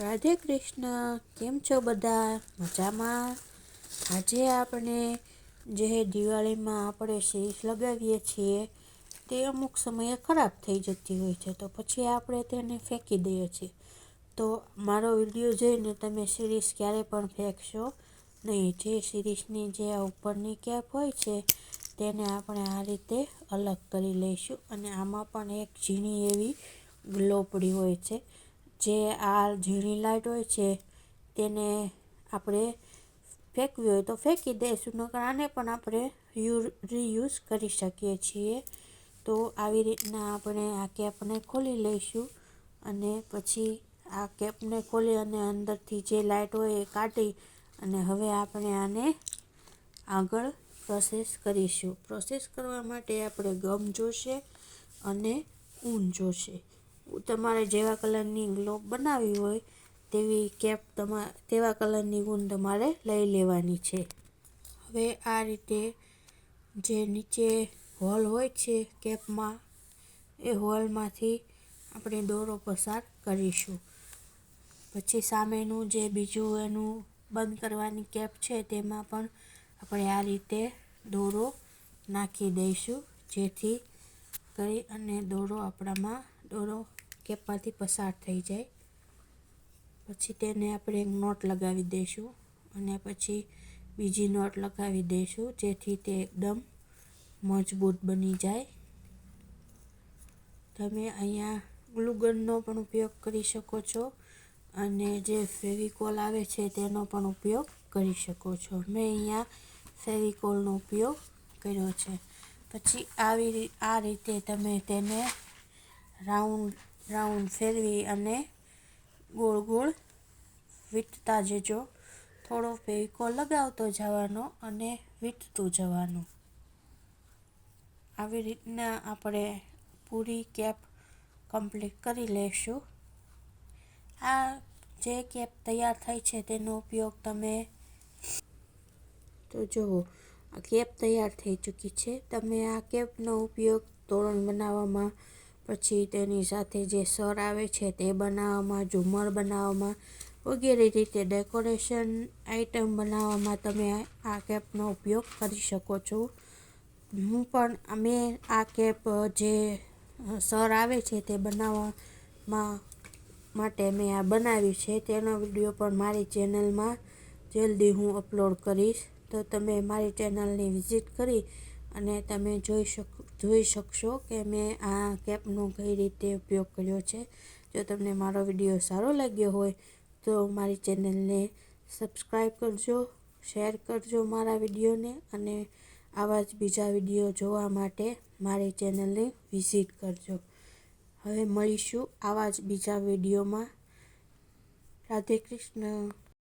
રાધે કૃષ્ણ, કેમ છો બધા? મજામાં? આજે આપણે જે દિવાળીમાં આપણે શીશ લગાવીએ છીએ, તે અમુક સમયે ખરાબ થઈ જતી હોય છે, તો પછી આપણે તેને ફેંકી દઈએ છીએ. તો મારો વીડિયો જોઈને તમે સિરીઝ ક્યારે પણ ફેંકશો નહીં. જે સિરીઝની જે ઉપરની કેપ હોય છે, તેને આપણે આ રીતે અલગ કરી લઈશું અને આમાં પણ એક ઝીણી એવી ગ્લોપડી હોય છે. જે આ ઝીણી લાઇટ હોય છે, તેને આપણે ફેંકવી હોય તો ફેંકી દઈશું, નકર આને પણ આપણે યુ, રીયુઝ કરી શકીએ છીએ. તો આવી રીતના આપણે આ કેપને ખોલી લઈશું અને પછી આ કેપને ખોલી અને અંદરથી જે લાઇટ હોય એ કાઢી અને હવે આપણે આને આગળ પ્રોસેસ કરીશું. પ્રોસેસ કરવા માટે આપણે ગમ જોશે અને ઊન જોશે. તમારે જેવા કલરની ગ્લોબ બનાવવી હોય, તેવી કેપ તમા, તેવા કલરની ગુણ તમારે લઈ લેવાની છે. હવે આ રીતે જે નીચે હોલ હોય છે કેપમાં, એ હોલમાંથી આપણે દોરો પસાર કરીશું. પછી સામેનું જે બીજું એનું બંધ કરવાની કેપ છે, તેમાં પણ આપણે આ રીતે દોરો નાખી દઈશું, જેથી કરી અને દોરો આપણામાં દોરો કેપમાંથી પસાર થઈ જાય. પછી તેને આપણે એક નોટ લગાવી દઈશું અને પછી બીજી નોટ લગાવી દઈશું જેથી તે એકદમ મજબૂત બની જાય. તમે અહીંયા ગ્લુગનનો પણ ઉપયોગ કરી શકો છો અને જે ફેવિકોલ આવે છે તેનો પણ ઉપયોગ કરી શકો છો. મેં અહીંયા ફેવિકોલનો ઉપયોગ કર્યો છે. પછી આવી આ રીતે તમે તેને રાઉન્ડ રાઉન્ડ ફેરવી અને ગોળ ગોળ વીંટતા જજો. થોડો ભેકો લગાવતો જવાનો અને વીંટતું જવાનું. આવી રીતના આપણે પૂરી કેપ કમ્પ્લીટ કરી લઈશું આ જે કેપ તૈયાર થઈ છે તેનો ઉપયોગ તમે તો જુઓ, આ કેપ તૈયાર થઈ ચૂકી છે. તમે આ કેપનો ઉપયોગ તોરણ બનાવવામાં પછી તેની સાથે જે સર આવે છે તે બનાવવામાં ઝુમર બનાવવામાં વગેરે રીતે ડેકોરેશન આઇટમ બનાવવામાં તમે આ કેપનો ઉપયોગ કરી શકો છો. હું પણ મેં આ કેપ જે સર આવે છે તે બનાવવામાં માટે મેં આ બનાવી છે. તેનો વીડિયો પણ મારી ચેનલમાં જલ્દી હું અપલોડ કરીશ. તો તમે મારી ચેનલની વિઝિટ કરી અને તમે જોઈ શક, જોઈ શકશો કે મેં આ કેપનો કઈ રીતે ઉપયોગ કર્યો છે. જો તમને મારો વીડિયો સારો લાગ્યો હોય, તો મારી ચેનલને સબસ્ક્રાઈબ કરજો, શેર કરજો મારા વિડીયોને અને આવા જ બીજા વીડિયો જોવા માટે મારી ચેનલને વિઝિટ કરજો. હવે મળીશું આવા જ બીજા વિડીયોમાં. રાધે કૃષ્ણ.